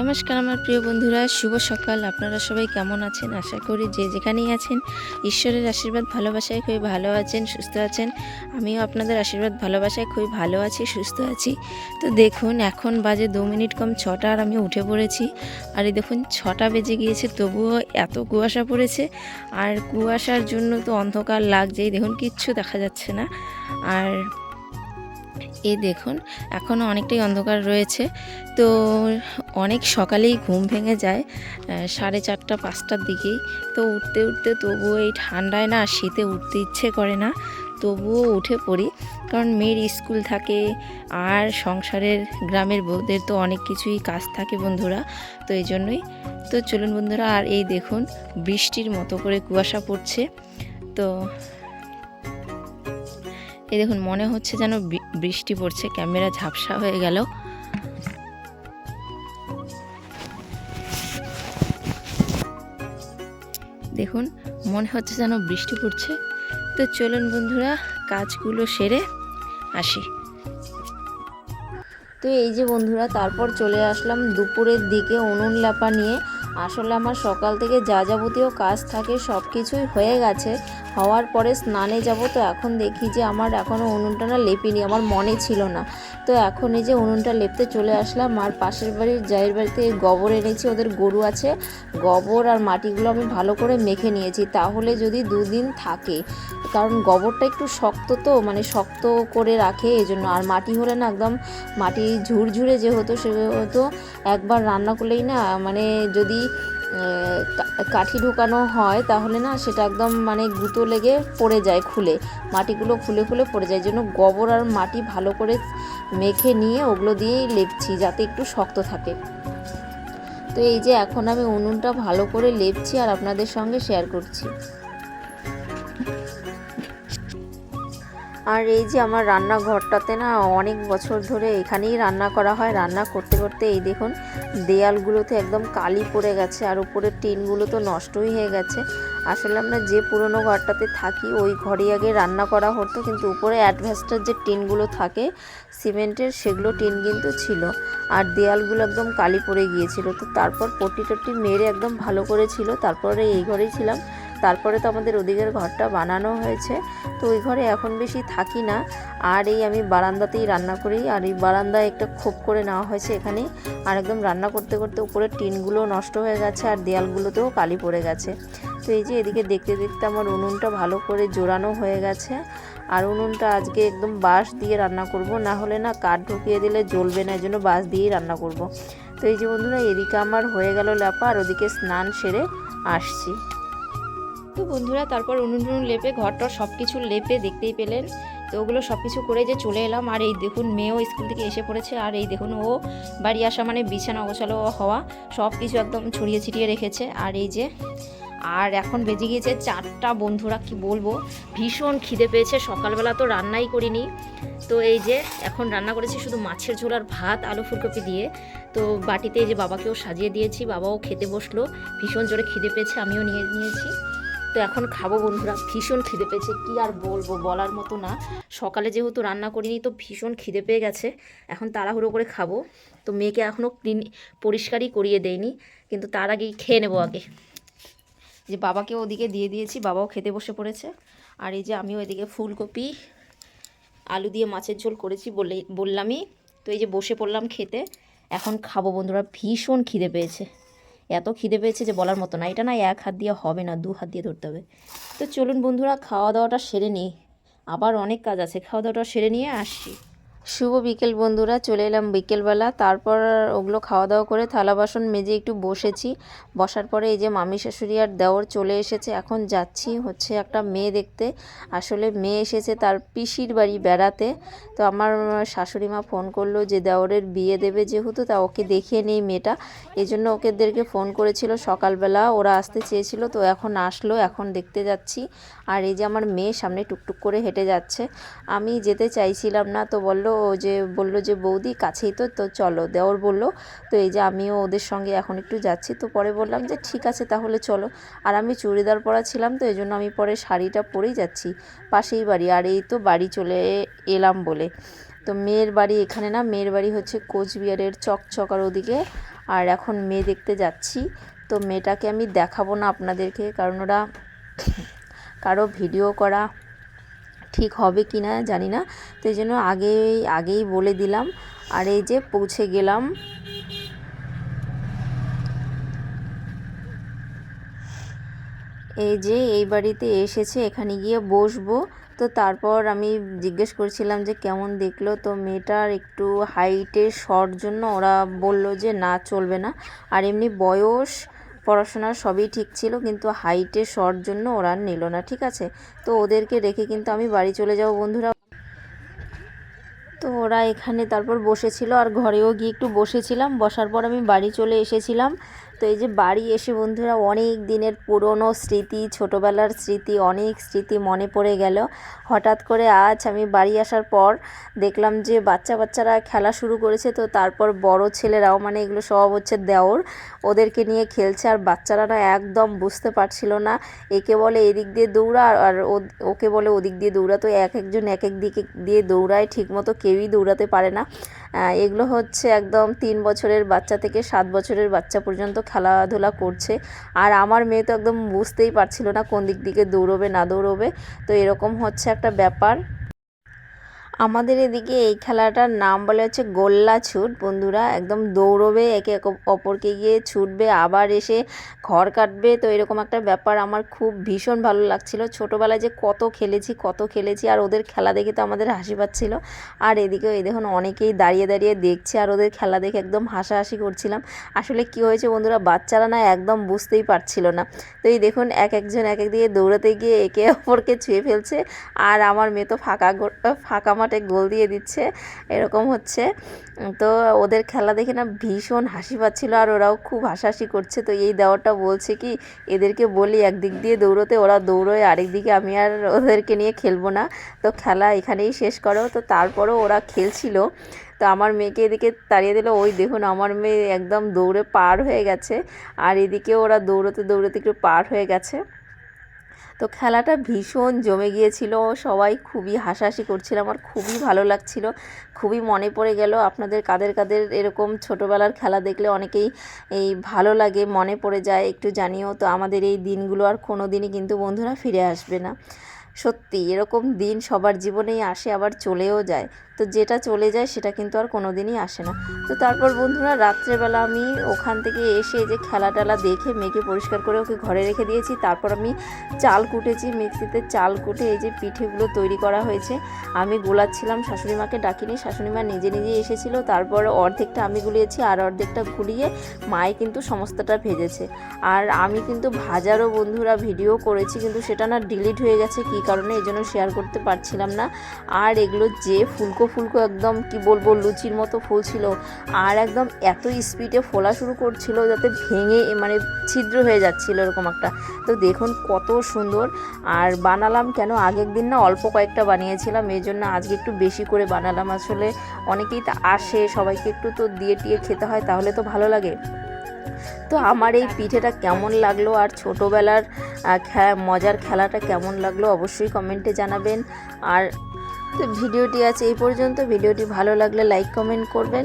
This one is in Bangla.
নমস্কার আমার প্রিয় বন্ধুরা, শুভ সকাল। আপনারা সবাই কেমন আছেন? আশা করি যে যেখানেই আছেন, ঈশ্বরের আশীর্বাদ, ভালোবাসায় খুবই ভালো আছেন, সুস্থ আছেন। আমিও আপনাদের আশীর্বাদ, ভালোবাসায় খুবই ভালো আছি, সুস্থ আছি। তো দেখুন, এখন বাজে দু মিনিট কম ছটা আর আমি উঠে পড়েছি। আর এই দেখুন, ছটা বেজে গিয়েছে, তবুও এত কুয়াশা পড়েছে। আর কুয়াশার জন্য তো অন্ধকার লাগছেই, দেখুন, কিচ্ছু দেখা যাচ্ছে না। আর এই দেখুন, এখনও অনেকটাই অন্ধকার রয়েছে। তো অনেক সকালেই ঘুম ভেঙে যায় সাড়ে চারটা, পাঁচটার দিকেই। তো উঠতে উঠতে তবুও এই ঠান্ডায় না শীতে উঠতে ইচ্ছে করে না। তবুও উঠে পড়ি, কারণ মেয়ের স্কুল থাকে, আর সংসারের গ্রামের বউদের তো অনেক কিছুই কাজ থাকে বন্ধুরা, তো এই জন্যই। তো চলুন বন্ধুরা, আর এই দেখুন, বৃষ্টির মতো করে কুয়াশা পড়ছে। তো এই দেখুন, মনে হচ্ছে যেন বৃষ্টি পড়ছে, ক্যামেরা ঝাপসা হয়ে গেল। দেখুন, মনে হচ্ছে যেন বৃষ্টি পড়ছে। তো চলুন বন্ধুরা, কাজগুলো সেরে আসি। তো এই যে বন্ধুরা, তারপর চলে আসলাম দুপুরের দিকে উনুন লাপা নিয়ে। আসলে আমার সকাল থেকে যা যাবতীয় কাজ থাকে সব কিছুই হয়ে গেছে। হওয়ার পরে স্নানে যাব, তো এখন দেখি যে আমার এখনও উনুনটা না লেপিনি, আমার মনে ছিল না। তো এখন এই যে উনুনটা লেপতে চলে আসলাম, আর পাশের বাড়ির জায়ের বাড়িতে গোবর এনেছি, ওদের গরু আছে। গোবর আর মাটিগুলো আমি ভালো করে মেখে নিয়েছি, তাহলে যদি দুদিন থাকে। কারণ গোবরটা একটু শক্ত তো মানে শক্ত করে রাখে এই জন্য আর মাটি হলে না একদম মাটি ঝুরঝুরে যে হতো সে হতো একবার রান্না করলেই না মানে যদি কাঠি ঢুকানো হয় তাহলে না সেটা একদম মানে গুঁতো লেগে পড়ে যায় খুলে। মাটিগুলো খুলে খুলে পড়ে যায়। জন্য গোবর আর মাটি ভালো করে মেখে নিয়ে ওগুলো দিয়েই লেপছি যাতে একটু শক্ত থাকে। তো এই যে এখন আমি উনুনটা ভালো করে লেপছি আর আপনাদের সঙ্গে শেয়ার করছি। আর এই যে আমার রান্নাঘরটাতে না অনেক বছর ধরে এখানেই রান্না করা হয়। রান্না করতে করতে এই দেখুন, দেয়ালগুলোতে একদম কালি পড়ে গেছে আর উপরের টিনগুলো তো নষ্টই হয়ে গেছে। আসলে আমরা যে পুরনো ঘরটাতে থাকি, ওই ঘরেই আগে রান্না করা হতো। কিন্তু উপরে অ্যাডভেস্টার যে টিনগুলো থাকে, সিমেন্টের সেগুলো টিন কিন্তু ছিল। আর দেয়ালগুলো একদম কালি পড়ে গিয়েছিল। তো তারপর পট্টি টট্টি মেরে একদম ভালো করেছিল তারপরে এই ঘরেই ছিলাম। তারপরে তো আমাদের ওদিকের ঘরটা বানানো হয়েছে। তো ওই ঘরে এখন বেশি থাকি না। আর এই আমি বারান্দাতেই রান্না করি। আর এই বারান্দায় একটা খোপ করে নেওয়া হয়েছে এখানেই আর একদম রান্না করতে করতে উপরের টিনগুলো নষ্ট হয়ে গেছে আর দেয়ালগুলোতেও কালি পড়ে গেছে। তো এই যে এদিকে দেখতে দেখতে আমার উনুনটা ভালো করে জোড়ানো হয়ে গেছে। আর উনুনটা আজকে একদম বাঁশ দিয়ে রান্না করব। না হলে না কাঠ ঢুকিয়ে দিলে জ্বলবে না এই জন্য বাঁশ দিয়েই রান্না করব। তো এই যে বন্ধুরা, এদিকে আমার হয়ে গেল ল্যাপা। আর ওদিকে স্নান সেরে আসছি। তো বন্ধুরা, তারপর উনুন টুনুন লেপে, ঘরটর সব কিছু লেপে দেখতেই পেলেন। তো ওগুলো সব কিছু করে যে চলে এলাম। আর এই দেখুন, মেয়েও স্কুল থেকে এসে পড়েছে। আর এই দেখুন, ও বাড়ি আসা মানে বিছানা গোছালো হওয়া সব কিছু একদম ছড়িয়ে ছিটিয়ে রেখেছে। আর এই যে, আর এখন বেজে গিয়েছে চারটা, বন্ধুরা, কি বলব? ভীষণ খিদে পেয়েছে। সকালবেলা তো রান্নাই করিনি। তো এই যে, এখন রান্না করেছি শুধু মাছের ঝোল আর ভাত, আলু ফুলকপি দিয়ে। তো বাটিতে এই যে বাবাকেও সাজিয়ে দিয়েছি, বাবাও খেতে বসল। ভীষণ জোরে খিদে পেয়েছে, আমিও নিয়ে নিয়েছি। তো এখন খাব বন্ধুরা। ভীষণ খিদে পেয়েছে, কি আর বলব বলার মতো না। সকালে যেহেতু রান্না করিনি, তো ভীষণ খিদে পেয়ে গেছে। এখন তাড়াহুড়ো করে খাব। তো মেয়েকে এখনও ক্লিন পরিষ্কারই করিয়ে দেয়নি কিন্তু তার আগেই খেয়ে নেব আগে। যে বাবাকে ওদিকে দিয়ে দিয়েছি, বাবাও খেতে বসে পড়েছে। আর এই যে আমিও এদিকে ফুলকপি, আলু দিয়ে মাছের ঝোল করেছি বলে বললামই। তো এই যে বসে পড়লাম খেতে। এখন খাব বন্ধুরা, ভীষণ খিদে পেয়েছে। এত খিদে পেয়েছে যে বলার মতো না। এটা না এক হাত দিয়ে হবে না, দু হাত দিয়ে ধরতে হবে। তো চলুন বন্ধুরা, খাওয়া দাওয়াটা সেরে নিই। আবার অনেক কাজ আছে, খাওয়া দাওয়াটা সেরে নিয়ে আসছি। শুভ বিকেল বন্ধুরা, চলে এলাম বিকেলবেলা। তারপর ওগুলো খাওয়া দাওয়া করে থালা বাসন মেজে একটু বসেছি। বসার পরে এই যে মামি শাশুড়ি আর দেওর চলে এসেছে, এখন যাচ্ছি হচ্ছে একটা মেয়ে দেখতে। আসলে মেয়ে এসেছে তার পিসির বাড়ি বেড়াতে। তো আমার শাশুড়ি মা ফোন করল যে দেওরের বিয়ে দেবে যেহেতু, তা ওকে দেখিয়ে নেই মেয়েটা। এই জন্য ওকেদেরকে ফোন করেছিল সকালবেলা, ওরা আসতে চেয়েছিল, তো এখন আসলো, এখন দেখতে যাচ্ছি। আর এই যে আমার মেয়ে সামনে টুকটুক করে হেঁটে যাচ্ছে। আমি যেতে চাইছিলাম না, তো বলল যে বলল যে, বৌদি কাছেই তো তো চলো। দেওর বলল, তো এই যে আমিও ওদের সঙ্গে এখন একটু যাচ্ছি। তো পরে বললাম যে, ঠিক আছে, তাহলে চলো। আর আমি চুড়িদার পরা ছিলাম তো এই জন্য আমি পরে শাড়িটা পরেই যাচ্ছি, পাশেই বাড়ি। আর এই তো বাড়ি চলে এলাম বলে। তো মেয়ের বাড়ি এখানে না, মেয়ের বাড়ি হচ্ছে কোচবিহারের চকচকার ওদিকে। আর এখন মেয়ে দেখতে যাচ্ছি। তো মেয়েটাকে আমি দেখাবো না আপনাদেরকে, কারণ ওরা কারও ভিডিও করা ঠিক হবে কি না জানি না। তো এই জন্য আগেই আগেই বলে দিলাম। আর এই যে পৌঁছে গেলাম। এই যে এই বাড়িতে এসেছে, এখানে গিয়ে বসবো। তো তারপর আমি জিজ্ঞেস করছিলাম যে কেমন দেখল? তো মেয়েটার একটু হাইটের শর্ট জন্য ওরা বলল যে না, চলবে না। আর এমনি বয়স পড়াশোনার সবই ঠিক ছিল, কিন্তু হাইটে শর্ট জন্য ওরা নিল না, ঠিক আছে? তো ওদেরকে রেখে কিন্তু আমি বাড়ি চলে যাব, বন্ধুরা। তো ওরা এখানে তারপর বসেছিল, আর ঘরেও গিয়ে একটু বসেছিলাম, বসার পর আমি বাড়ি চলে এসেছিলাম। তো এই যে বাড়ি এসে বন্ধুরা অনেক দিনের পুরনো স্মৃতি, ছোটোবেলার স্মৃতি, অনেক স্মৃতি মনে পড়ে গেল। হঠাৎ করে আজ আমি বাড়ি আসার পর দেখলাম যে বাচ্চা বাচ্চারা খেলা শুরু করেছে, তো তারপর বড় ছেলেরাও মানে এগুলো সব হচ্ছে দেওর, ওদেরকে নিয়ে খেলছে। আর বাচ্চারা না একদম বুঝতে পারছিল না, একে বলে এদিক দিয়ে দৌড়া আর ওকে বলে ওদিক দিয়ে দৌড়া। তো এক একজন এক এক দিকে দিয়ে দৌড়ায়, ঠিকমতো কেউই দৌড়াতে পারে না। এগুলো হচ্ছে একদম তিন বছরের বাচ্চা থেকে সাত বছরের বাচ্চা পর্যন্ত খেলাধুলা করছে। আর আমার মেয়ে তো একদম বুঝতেই পারছিল না কোন দিক দিকে দৌড়বে, না দৌড়বে। তো এরকম হচ্ছে একটা ব্যাপার। আমাদের এদিকে এই খেলাটার নাম বলে হচ্ছে গোল্লা ছুট। বন্ধুরা, একদম দৌড়বে, একে অপরকে গিয়ে ছুটবে, আবার এসে ঘর কাটবে। তো এরকম একটা ব্যাপার আমার খুব ভীষণ ভালো লাগছিল। ছোটোবেলায় যে কত খেলেছি কত খেলেছি, আর ওদের খেলা দেখে তো আমাদের হাসি পাচ্ছিল। আর এদিকেও এই দেখুন, অনেকেই দাঁড়িয়ে দাঁড়িয়ে দেখছে, আর ওদের খেলা দেখে একদম হাসাহাসি করছিলাম। আসলে কি হয়েছে বন্ধুরা, বাচ্চারা না একদম বুঝতেই পারছিল না। তো এই দেখুন, এক একজন এক এক দিকে দৌড়াতে গিয়ে একে অপরকে ছুঁয়ে ফেলছে। আর আমার মেয়ে তো ফাঁকা ফাঁকা মাঠে গোল দিয়ে দিচ্ছে, এরকম হচ্ছে। তো ওদের খেলা দেখে না ভীষণ হাসি পাচ্ছিল আর ওরাও খুব হাসাহাসি করছে। তো এই দেওয়ারটা বলছে কি, এদেরকে বলি একদিক দিয়ে দৌড়োতে, ওরা দৌড়োয়, আরেক দিকে আমি আর ওদেরকে নিয়ে খেলব না। তো খেলা এখানেই শেষ করো। তো তারপরও ওরা খেলছিল। তো আমার মেয়েকে এদিকে তাড়িয়ে দিল, ওই দেখুন, আমার মেয়ে একদম দৌড়ে পার হয়ে গেছে। আর এদিকে ওরা দৌড়োতে দৌড়োতে একটু পার হয়ে গেছে। তো খেলাটা ভীষণ জমে গিয়েছিল, সবাই খুবই হাসাহাসি করছিল, আমার খুবই ভালো লাগছিল, খুবই মনে পড়ে গেল আপনাদের কাদের কাদের এরকম ছোটোবেলার খেলা দেখলে অনেকেই এই ভালো লাগে, মনে পড়ে যায়, একটু জানিও, তো আমাদের এই দিনগুলো আর কোনো দিনই কিন্তু বন্ধুরা ফিরে আসবে না। সত্যি, এরকম দিন সবার জীবনেই আসে, আবার চলেও যায়। তো যেটা চলে যায়, সেটা কিন্তু আর কোনো দিনই আসে না। তো তারপর বন্ধুরা, রাত্রেবেলা আমি ওখান থেকে এসে যে খেলা টেলা দেখে মেয়েকে পরিষ্কার করে ওকে ঘরে রেখে দিয়েছি। তারপর আমি চাল কুটেছি, মিক্সিতে চাল কুটে এই যে পিঠেগুলো তৈরি করা হয়েছে। আমি গোলাচ্ছিলাম, শাশুড়ি মাকে ডাকিনি, শাশুড়ি মা নিজে নিজে এসেছিল। তারপর অর্ধেকটা আমি গুলিয়েছি, আর অর্ধেকটা গুলিয়ে মায়ে কিন্তু সমস্তটা ভেজেছে। আর আমি কিন্তু ভাজারও বন্ধুরা ভিডিও করেছি, কিন্তু সেটা না ডিলিট হয়ে গেছে, কী কারণে এই জন্য শেয়ার করতে পারছিলাম না। আর এগুলো যে ফুলকো ফুলকো একদম কি বলব, লুচির মতো ফুল ছিল। আর একদম এত স্পিডে ফোলা শুরু করছিল যাতে ভেঙে মানে ছিদ্র হয়ে যাচ্ছিল এরকম একটা। তো দেখুন কত সুন্দর। আর বানালাম কেন? আগের দিন না অল্প কয়েকটা বানিয়েছিলাম, এই জন্য আজকে একটু বেশি করে বানালাম। আসলে অনেকেই তো আসে, সবাইকে একটু তো দিয়ে টিয়ে খেতে হয়, তাহলে তো ভালো লাগে। তো আমার এই পিঠেটা কেমন লাগল আর ছোটোবেলার মজার খেলাটা কেমন লাগল অবশ্যই কমেন্টে জানাবেন। আর তো ভিডিওটি আছে এই পর্যন্ত। ভিডিওটি ভালো লাগলে লাইক, কমেন্ট করবেন।